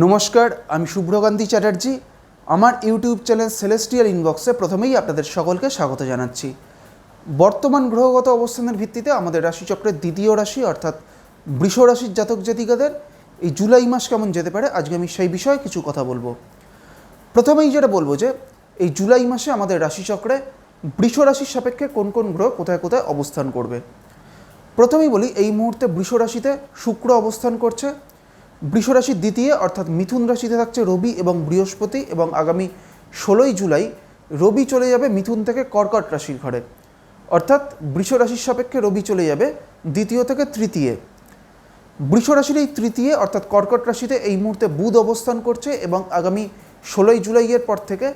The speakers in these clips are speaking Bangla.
নমস্কার, আমি শুভ্রকান্তি চ্যাটার্জি। আমার ইউটিউব চ্যানেল সেলেস্টিয়াল ইনবক্সে প্রথমেই আপনাদের সকলকে স্বাগত জানাচ্ছি। বর্তমান গ্রহগত অবস্থানের ভিত্তিতে আমাদের রাশিচক্রের দ্বিতীয় রাশি, অর্থাৎ বৃষ রাশির জাতক জাতিকাদের এই জুলাই মাস কেমন যেতে পারে, আজকে আমি সেই বিষয়ে কিছু কথা বলব। প্রথমেই যেটা বলব যে, এই জুলাই মাসে আমাদের রাশিচক্রে বৃষ রাশির সাপেক্ষে কোন কোন গ্রহ কোথায় কোথায় অবস্থান করবে। প্রথমেই বলি, এই মুহূর্তে বৃষ রাশিতে শুক্র অবস্থান করছে বৃষ রাশির দ্বিতীয়, অর্থাৎ মিথুন রাশিতে থাকছে রবি এবং বৃহস্পতি এবং আগামী ষোলোই জুলাই রবি চলে যাবে মিথুন থেকে কর্কট রাশির ঘরে। অর্থাৎ বৃষ রাশির সাপেক্ষে রবি চলে যাবে দ্বিতীয় থেকে তৃতীয়। বৃষ রাশির এই তৃতীয়, অর্থাৎ কর্কট রাশিতে এই মুহূর্তে বুধ অবস্থান করছে এবং আগামী ষোলোই জুলাইয়ের পর থেকে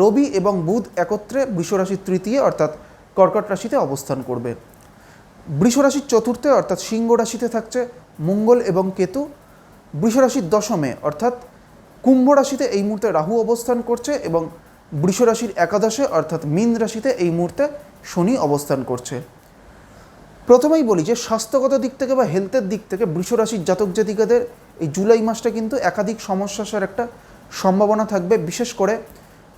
রবি এবং বুধ একত্রে বৃষ রাশির তৃতীয়, অর্থাৎ কর্কট রাশিতে অবস্থান করবে। বৃষ রাশির চতুর্থে, অর্থাৎ সিংহ রাশিতে থাকছে মঙ্গল এবং কেতু। বৃষ রাশির দশমে, অর্থাৎ কুম্ভ রাশিতে এই মুহূর্তে রাহু অবস্থান করছে এবং বৃষ রাশির একাদশে, অর্থাৎ মীন রাশিতে এই মুহূর্তে শনি অবস্থান করছে। প্রথমেই বলি যে, স্বাস্থ্যগত দিক থেকে বা হেলথের দিক থেকে বৃষ রাশির জাতক জাতিকাদের এই জুলাই মাসটা কিন্তু একাধিক সমস্যা আসার একটা সম্ভাবনা থাকবে। বিশেষ করে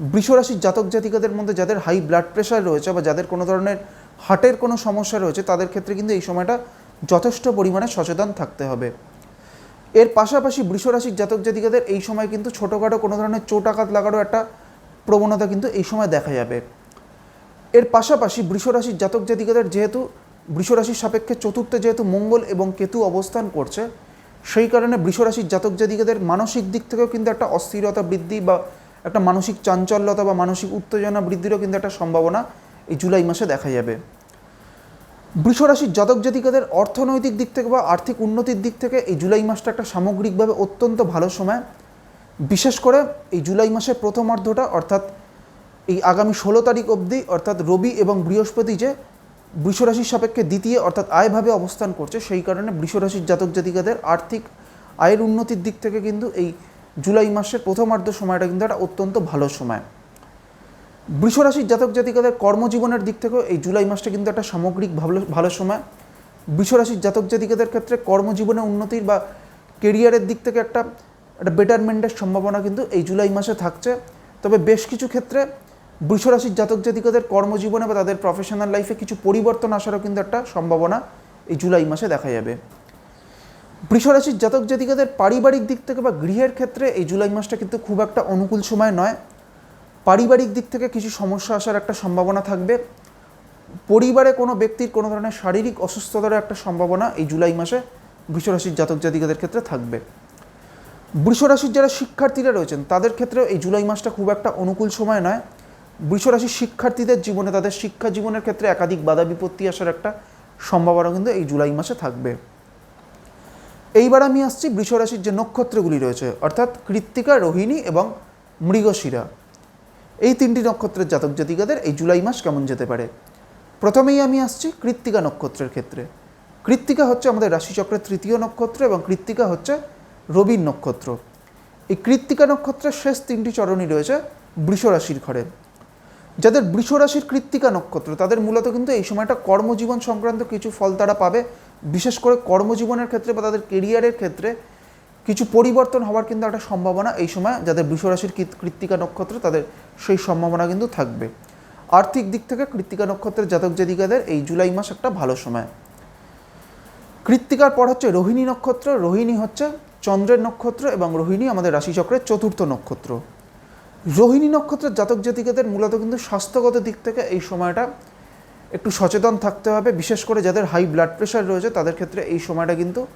বৃষ রাশির জাতক জাতিকাদের মধ্যে যাদের হাই ব্লাড প্রেশার রয়েছে বা যাদের কোনো ধরনের হার্টের কোনো সমস্যা রয়েছে, তাদের ক্ষেত্রে কিন্তু এই সময়টা যথেষ্ট পরিমাণে সচেতন থাকতে হবে। এর পাশাপাশি বৃষ রাশির জাতক জাতিকাদের এই সময় কিন্তু ছোটোখাটো কোনো ধরনের চোট আঘাত লাগারও একটা প্রবণতা কিন্তু এই সময় দেখা যাবে। এর পাশাপাশি বৃষ রাশির জাতক জাতিকাদের যেহেতু বৃষ রাশির সাপেক্ষে চতুর্থে যেহেতু মঙ্গল এবং কেতু অবস্থান করছে, সেই কারণে বৃষ রাশির জাতক জাতিকাদের মানসিক দিক থেকেও কিন্তু একটা অস্থিরতা বৃদ্ধি বা একটা মানসিক চাঞ্চল্যতা বা মানসিক উত্তেজনা বৃদ্ধিরও কিন্তু একটা সম্ভাবনা এই জুলাই মাসে দেখা যাবে। বৃষ রাশির জাতক জাতিকাদের অর্থনৈতিক দিক থেকে বা আর্থিক উন্নতির দিক থেকে এই জুলাই মাসটা একটা সামগ্রিকভাবে অত্যন্ত ভালো সময়। বিশেষ করে এই জুলাই মাসের প্রথমার্ধটা অর্থাৎ এই আগামী ষোলো তারিখ অবধি, অর্থাৎ রবি এবং বৃহস্পতি যে বৃষরাশির সাপেক্ষে দ্বিতীয়, অর্থাৎ আয়ভাবে অবস্থান করছে, সেই কারণে বৃষরাশির জাতক জাতিকাদের আর্থিক আয়ের উন্নতির দিক থেকে কিন্তু এই জুলাই মাসের প্রথমার্ধ সময়টা কিন্তু একটা অত্যন্ত ভালো সময়। বৃষরাশির জাতক জাতিকাদের কর্মজীবনের দিক থেকেও এই জুলাই মাসটা কিন্তু একটা সামগ্রিক ভালো ভালো সময়। বৃষরাশির জাতক জাতিকাদের ক্ষেত্রে কর্মজীবনে উন্নতির বা কেরিয়ারের দিক থেকে একটা একটা বেটারমেন্টের সম্ভাবনা কিন্তু এই জুলাই মাসে থাকছে। তবে বেশ কিছু ক্ষেত্রে বৃষরাশির জাতক জাতিকাদের কর্মজীবনে বা তাদের প্রফেশনাল লাইফে কিছু পরিবর্তন আসারও কিন্তু একটা সম্ভাবনা এই জুলাই মাসে দেখা যাবে। বৃষরাশির জাতক জাতিকাদের পারিবারিক দিক থেকে বা গৃহের ক্ষেত্রে এই জুলাই মাসটা কিন্তু খুব একটা অনুকূল সময় নয়। পারিবারিক দিক থেকে কিছু সমস্যা আসার একটা সম্ভাবনা থাকবে। পরিবারে কোনো ব্যক্তির কোনো ধরনের শারীরিক অসুস্থতার একটা সম্ভাবনা এই জুলাই মাসে বৃষরাশির জাতক জাতিকাদের ক্ষেত্রে থাকবে। বৃষরাশির যারা শিক্ষার্থীরা রয়েছেন, তাদের ক্ষেত্রেও এই জুলাই মাসটা খুব একটা অনুকূল সময় নয়। বৃষরাশির শিক্ষার্থীদের জীবনে, তাদের শিক্ষা জীবনের ক্ষেত্রে একাধিক বাধা বিপত্তি আসার একটা সম্ভাবনা কিন্তু এই জুলাই মাসে থাকবে। এইবার আমি আসছি বৃষরাশির যে নক্ষত্রগুলি রয়েছে, অর্থাৎ কৃত্তিকা, রোহিণী এবং মৃগশিরা। এই তিনটি নক্ষত্রের জাতক জাতিকাদের এই জুলাই মাস কেমন যেতে পারে? প্রথমেই আমি আসছি কৃত্তিকা নক্ষত্রের ক্ষেত্রে। কৃত্তিকা হচ্ছে আমাদের রাশিচক্রের তৃতীয় নক্ষত্র এবং কৃত্তিকা হচ্ছে রবির নক্ষত্র। এই কৃত্তিকা নক্ষত্রের শেষ তিনটি চরণই রয়েছে বৃষ রাশির ঘরে। যাদের বৃষ রাশির কৃত্তিকা নক্ষত্র, তাদের মূলত কিন্তু এই সময়টা কর্মজীবন সংক্রান্ত কিছু ফল তারা পাবে। বিশেষ করে কর্মজীবনের ক্ষেত্রে বা তাদের কেরিয়ারের ক্ষেত্রে কিছু পরিবর্তন হওয়ার কিন্তু একটা সম্ভাবনা এই সময়, যাদের বৃষ রাশির কৃত- কৃত্তিকা নক্ষত্র, তাদের সেই সম্ভাবনা কিন্তু থাকবে। আর্থিক দিক থেকে কৃত্তিকা নক্ষত্রের জাতক জাতিকাদের এই জুলাই মাস একটা ভালো সময়। কৃত্তিকার পর হচ্ছে রোহিণী নক্ষত্র, রোহিণী হচ্ছে চন্দ্রের নক্ষত্র এবং রোহিণী আমাদের রাশিচক্রের চতুর্থ নক্ষত্র। রোহিণী নক্ষত্রের জাতক জাতিকাদের মূলত কিন্তু স্বাস্থ্যগত দিক থেকে এই সময়টা একটু সচেতন থাকতে হবে, বিশেষ করে যাদের হাই ব্লাড প্রেশার রয়েছে, তাদের ক্ষেত্রে এই সময়টা কিন্তু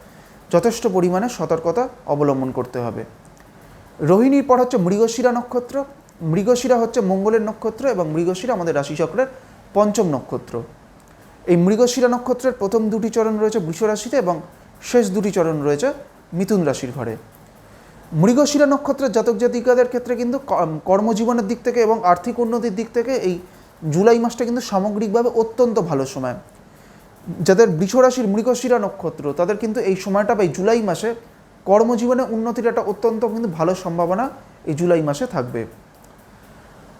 যথেষ্ট পরিমাণে সতর্কতা অবলম্বন করতে হবে। রোহিণীর পর হচ্ছে মৃগশিরা নক্ষত্র। মৃগশিরা হচ্ছে মঙ্গলের নক্ষত্র এবং মৃগশিরা আমাদের রাশিচক্রের পঞ্চম নক্ষত্র। এই মৃগশিরা নক্ষত্রের প্রথম দুটি চরণ রয়েছে বৃষ রাশিতে এবং শেষ দুটি চরণ রয়েছে মিথুন রাশির ঘরে। মৃগশিরা নক্ষত্রের জাতক জাতিকাদের ক্ষেত্রে কিন্তু কর্মজীবনের দিক থেকে এবং আর্থিক উন্নতির দিক থেকে এই জুলাই মাসটা কিন্তু সামগ্রিকভাবে অত্যন্ত ভালো সময়। যাদের বৃষরাশির মৃগশিরা নক্ষত্র, তাদের কিন্তু এই সময়টা বা এই জুলাই মাসে কর্মজীবনে উন্নতির একটা অত্যন্ত কিন্তু ভালো সম্ভাবনা এই জুলাই মাসে থাকবে।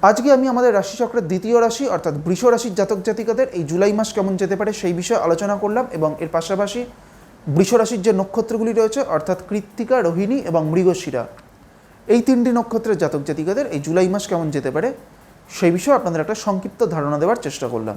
আজকে আমি আমাদের রাশিচক্রের দ্বিতীয় রাশি অর্থাৎ বৃষ রাশির জাতক জাতিকাদের এই জুলাই মাস কেমন যেতে পারে সেই বিষয়ে আলোচনা করলাম এবং এর পাশাপাশি বৃষ রাশির যে নক্ষত্রগুলি রয়েছে অর্থাৎ কৃত্তিকা, রোহিণী এবং মৃগশিরা, এই তিনটি নক্ষত্রের জাতক জাতিকাদের এই জুলাই মাস কেমন যেতে পারে সেই বিষয়ে আপনাদের একটা সংক্ষিপ্ত ধারণা দেওয়ার চেষ্টা করলাম।